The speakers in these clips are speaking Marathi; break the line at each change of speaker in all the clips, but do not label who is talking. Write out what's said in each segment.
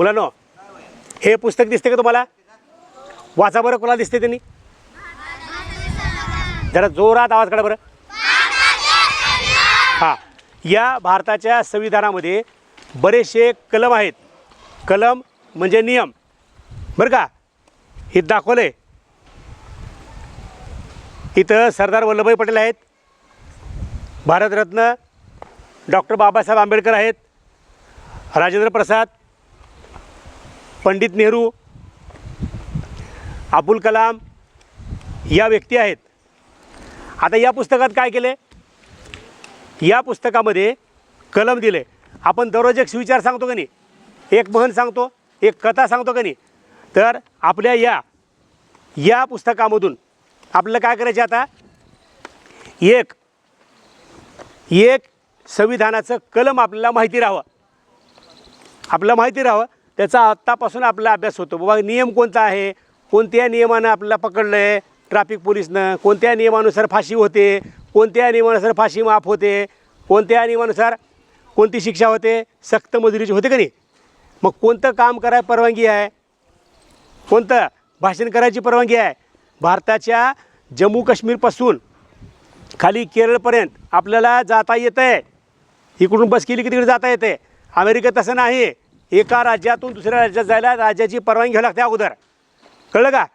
मुलांनो हे पुस्तक दिसते का तुम्हाला? वाचा बरं कोणाला दिसते त्यांनी? जरा जोरात आवाज काढा बरं. हां. या भारताच्या संविधानामध्ये बरेचसे कलम आहेत. कलम म्हणजे नियम. बरं का? हे दाखवलं आहे इथं सरदार वल्लभभाई पटेल आहेत. भारतरत्न डॉक्टर बाबासाहेब आंबेडकर आहेत. राजेंद्र प्रसाद पंडित नेहरू अब्दुल कलाम या व्यक्ती आहेत. आता या पुस्तकात काय केले या पुस्तकामध्ये कलम दिले आपण दररोज एक सुविचार सांगतो का नाही? एक महन सांगतो एक कथा सांगतो का नाही? तर आपल्या या या पुस्तकामधून आपल्याला काय करायचे आता? एक एक संविधानाचं कलम आपल्याला माहिती राहावं. आपल्याला माहिती राहावं त्याचा आत्तापासून आपला अभ्यास होतो. बाबा नियम कोणता आहे? कोणत्या नियमानं आपल्याला पकडलं आहे ट्रॅफिक पोलिसनं कोणत्या नियमानुसार फाशी होते? कोणत्या नियमानुसार फाशी माफ होते? कोणत्या नियमानुसार कोणती शिक्षा होते? सक्त मजुरीची होते का नाही? मग कोणतं काम करायला परवानगी आहे? कोणतं भाषण करायची परवानगी आहे? भारताच्या जम्मू काश्मीरपासून खाली केरळपर्यंत आपल्याला जाता येतं आहे इकडून बस केली की तिकडे जाता येते अमेरिकेत तसं नाही. एका राज्यातून दुसऱ्या राज्यात जायला राज्याची परवानगी घ्यावी लागते अगोदर. कळलं का?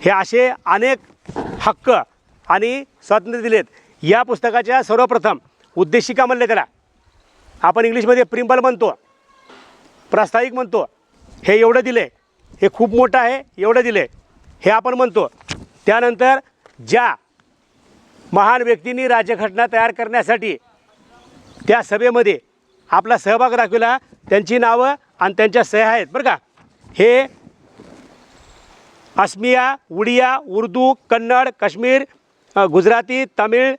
हे असे अनेक हक्क आणि स्वातंत्र्य दिलेत. या पुस्तकाच्या सर्वप्रथम उद्देशिका म्हणले त्याला. आपण इंग्लिशमध्ये प्रिंबल म्हणतो प्रास्ताविक म्हणतो. हे एवढं दिले. हे खूप मोठं आहे एवढं दिले. हे आपण म्हणतो. त्यानंतर ज्या महान व्यक्तींनी राज्यघटना तयार करण्यासाठी त्या सभेमध्ये आपला सहभाग दाखविला त्यांची नावं आणि त्यांच्या सह्या आहेत. बरं का? हे अस्मिया उडिया उर्दू कन्नड काश्मीर गुजराती तमिळ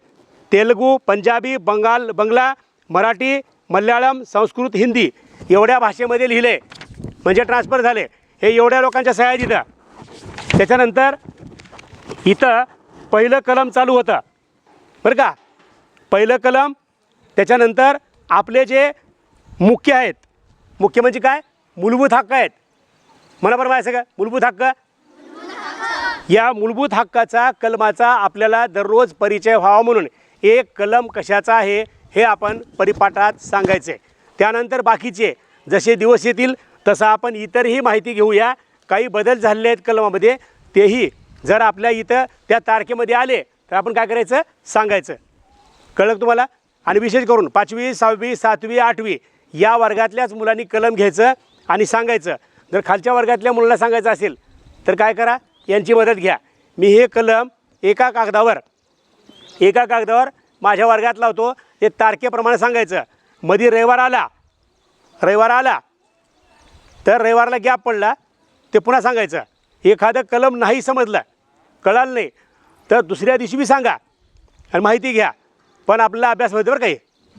तेलगू पंजाबी बंगाल बंगला मराठी मल्याळम संस्कृत हिंदी एवढ्या भाषेमध्ये लिहिले. म्हणजे ट्रान्सफर झाले. हे एवढ्या लोकांच्या सह्या दिल्या त्याच्यानंतर इथं पहिलं कलम चालू होतं. बरं का? पहिलं कलम त्याच्यानंतर आपले जे मुख्य आहेत मुख्य म्हणजे काय? मूलभूत हक्क आहेत. मला बरं आहे का? मूलभूत हक्क? या मूलभूत हक्काचा कलमाचा आपल्याला दररोज परिचय व्हावा म्हणून एक कलम कशाचा आहे हे आपण परिपाठात सांगायचे. त्यानंतर बाकीचे जसे दिवस येतील तसं आपण इतरही माहिती घेऊया. काही बदल झालेले आहेत कलमामध्ये तेही जर आपल्या इथं त्या तारखेमध्ये आले तर आपण काय करायचं? सांगायचं. कळलं तुम्हाला? आणि विशेष करून पाचवी सहावी सातवी आठवी या वर्गातल्याच मुलांनी कलम घ्यायचं आणि सांगायचं. जर खालच्या वर्गातल्या मुलांना सांगायचं असेल तर काय करा? यांची मदत घ्या. मी हे कलम एका कागदावर एका कागदावर माझ्या वर्गात लावतो. ते तारखेप्रमाणे सांगायचं. मध्ये रविवार आला रविवार आला तर रविवारला गॅप पडला. ते पुन्हा सांगायचं. एखादं कलम नाही समजलं कळालं नाही तर दुसऱ्या दिवशी बी सांगा आणि माहिती घ्या. पण आपला अभ्यास होते बरं काही